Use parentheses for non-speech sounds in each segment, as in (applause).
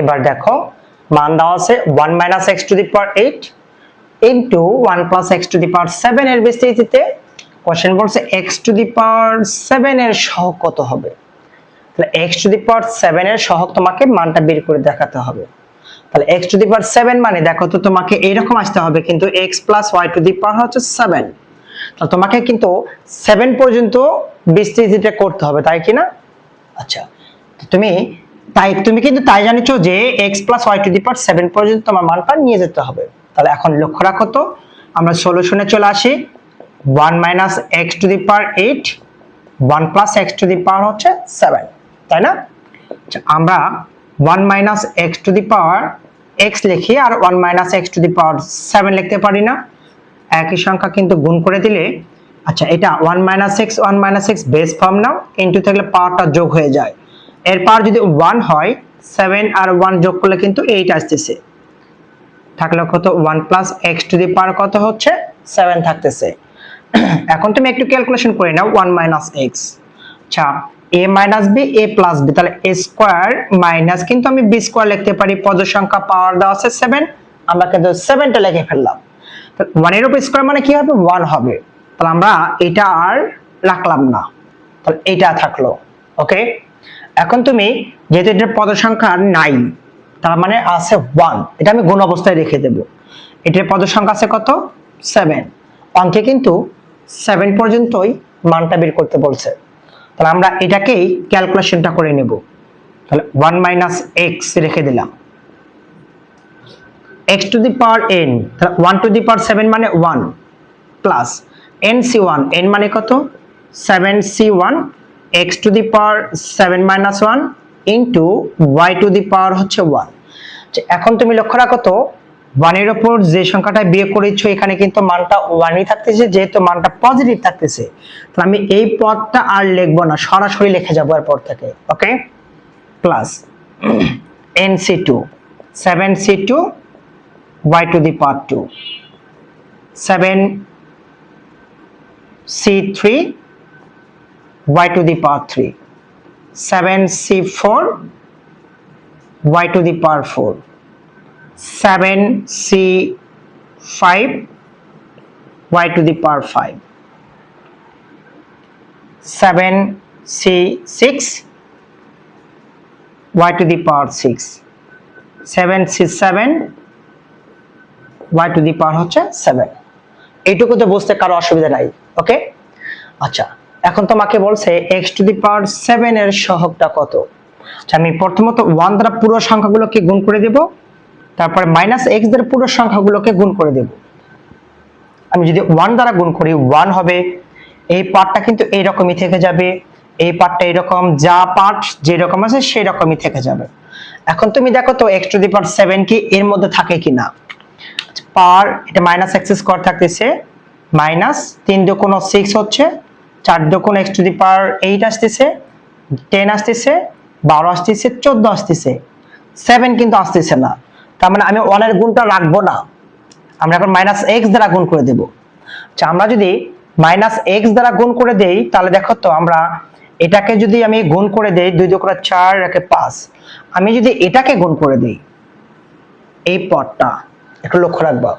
এবার দেখো, মান দেওয়া আছে one minus X to the power eight into one plus X to the power seven এর বিস্তৃতিতে। কোশ্চেন বলছে X to the power seven এর সহগ কত হবে? তাহলে X to the power seven এর সহগ তোমাকে মানটা বের করে দেখাতে হবে। তাহলে X to the power seven মানে দেখো তো তোমাকে এইরকম আসতে হবে, কিন্তু X plus Y to the power হচ্ছে সেভেন তাহলে তোমাকে কিন্তু সেভেন পর্যন্ত বিস্তৃতিটা করতে হবে, তাই কি না? আচ্ছা তুমি তাই তুমি কিন্তু তাই জানিছো যে X plus Y to the power seven পর্যন্ত তোমার মানটা নিয়ে যেতে হবে। তাহলে এখন লক্ষ্য রাখো তো আমরা সলিউশনে চলে আসি। One minus X to the power eight one plus X to the power হচ্ছে সেভেন তাই না? আচ্ছা, আমরা one minus X to the power X লিখি আর one minus X to the power seven লিখতে পারি না। একই সংখ্যা কিন্তু গুণ করে দিলে আচ্ছা এটা one minus X one minus X base form নাও ইন্টু থাকলে পাওয়ারটা যোগ হয়ে যায়। এর পাওয়ার যদি ওয়ান হয় সেভেন আর ওয়ান যোগ করলে কিন্তু এইট আসতেছে। থাকলে কত? One plus X to the power কত হচ্ছে? সেভেন থাকতেছে। (clears throat) এখন তুমি একটু ক্যালকুলেশন করে নাও ওয়ান মাইনাস এক্স আচ্ছা A minus B A plus B তাহলে এ স্কোয়ার মাইনাস কিন্তু আমি বি স্কোয়ার লিখতে পারি পদ সংখ্যা পাওয়ার দেওয়া আছে সেভেন আমরা কিন্তু সেভেনটা লিখে ফেললাম। ওয়ানের উপর স্কোয়ার মানে কি হবে? ওয়ান হবে। তাহলে আমরা এটা আর রাখলাম না। তাহলে এটা থাকল ওকে এখন তুমি যেহেতু এটার পদ সংখ্যা নাই তার মানে আছে ওয়ান এটা আমি গুণ অবস্থায় রেখে দেব। এটার পদ সংখ্যা আছে কত? সেভেন অঙ্কে কিন্তু সেভেন পর্যন্তই মানটা বের করতে বলছে। তাহলে আমরা এটাকেই ক্যালকুলেশনটা করে নেব। তাহলে ওয়ান মাইনাস এক্স রেখে দিলাম। X to the power N তাহলে one to the power seven মানে one plus N C one N মানে কত? Seven C one X to the power seven minus one into Y to the power হচ্ছে one এখন তুমি লক্ষ্য রাখো তো ওয়ানের ওপর যে সংখ্যাটা বিয়ে করেছ, এখানে কিন্তু মানটা ওয়ানই থাকতেছে, যেহেতু মানটা পজিটিভ থাকতেছে তাহলে আমি এই পদটা আর লিখব না, সরাসরি লিখে যাব এরপর থেকে okay plus N C two seven C two y to the power 2 7 c3 y to the power 3 7 c4 y to the power 4 7 c5 y to the power 5 7 c6 y to the power 6 7 c7 y to the হচ্ছে seven এইটুকু তো বুঝতে কারও অসুবিধা নাই ওকে আচ্ছা এখন তোমাকে বলছে X to the power seven এর সহগটা কত? আচ্ছা আমি প্রথমত ওয়ান দ্বারা পুরো সংখ্যাগুলোকে গুণ করে দেব, তারপরে মাইনাস এক্স দ্বারা পুরো সংখ্যাগুলোকে গুণ করে দেব। আমি যদি ওয়ান দ্বারা গুণ করি ওয়ান হবে, এই পার্টটা কিন্তু এইরকমই থেকে যাবে, এই পার্টটা এরকম যা পার্ট যেরকম আছে সেই রকমই থেকে যাবে। এখন তুমি দেখো তো X to the power seven কি এর মধ্যে থাকে কিনা? পাওয়ার এটা মাইনাস এক্স স্কোয়ার থাকতেছে মাইনাস তিন দুকোনো সিক্স হচ্ছে চার দুকোনো X to the power eight আসতেছে টেন আসতেছে, বারো আসতেছে, চোদ্দ আসতেছে। সেভেন কিন্তু আসতেছে না। তার মানে আমি ওয়ানের গুণটা রাখব না। আমরা এখন মাইনাস এক্স দ্বারা গুণ করে দেব। আচ্ছা আমরা যদি মাইনাস এক্স দ্বারা গুণ করে দেই, তাহলে দেখো তো আমরা এটাকে যদি আমি গুণ করে দেই দুই দুকোনা চার রেখে পাঁচ। আমি যদি এটাকে গুণ করে দিই, এই পদটা একটু লক্ষ্য রাখবা।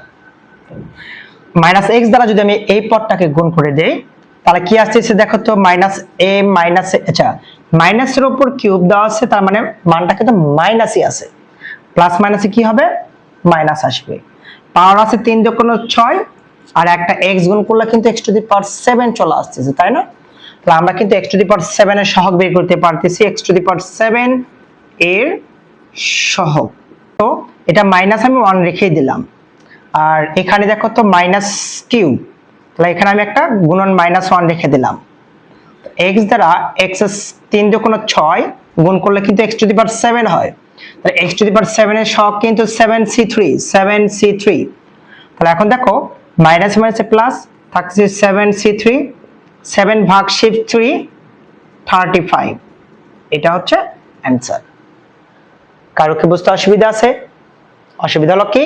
মাইনাস এক্স দ্বারা যদি আমি এই পদটাকে গুণ করে দেই তাহলে কি আসতেছে দেখো তো মাইনাস এ মাইনাস আচ্ছা মাইনাসের উপর কিউব দেওয়া আছে, তার মানে মানটা কিন্তু মাইনাসই আছে। প্লাস মাইনাসে কি হবে? মাইনাস আসবে। পাওয়ার আছে তিন যখন ছয়, আর একটা এক্স গুণ করলে কিন্তু X to the power seven চলে আসতেছে, তাই না? তাহলে আমরা কিন্তু X to the power seven এর সহগ বের করতে পারতেছি X to the power seven এর সহগ। তো এটা মাইনাস আমি ওয়ান রেখেই দিলাম। আর এখানে দেখো তো মাইনাস কিউ তাহলে এখানে আমি একটা গুণন মাইনাস ওয়ান রেখে দিলাম। এক্স দ্বারা এক্স তিন যখন ছয় গুণ করলে কিন্তু X to the power seven হয়। তাহলে এক্স টু দি পাওয়ার সেভেনের সহগ কিন্তু seven C three seven C three তাহলে এখন দেখো মাইনাস মাইনাসে প্লাস থাকছে সেভেন সি থ্রি সেভেন ভাগ শিফট থ্রি থার্টি ফাইভ এটা হচ্ছে অ্যান্সার কারও কি বুঝতে অসুবিধা আছে? অসুবিধা হলো কি?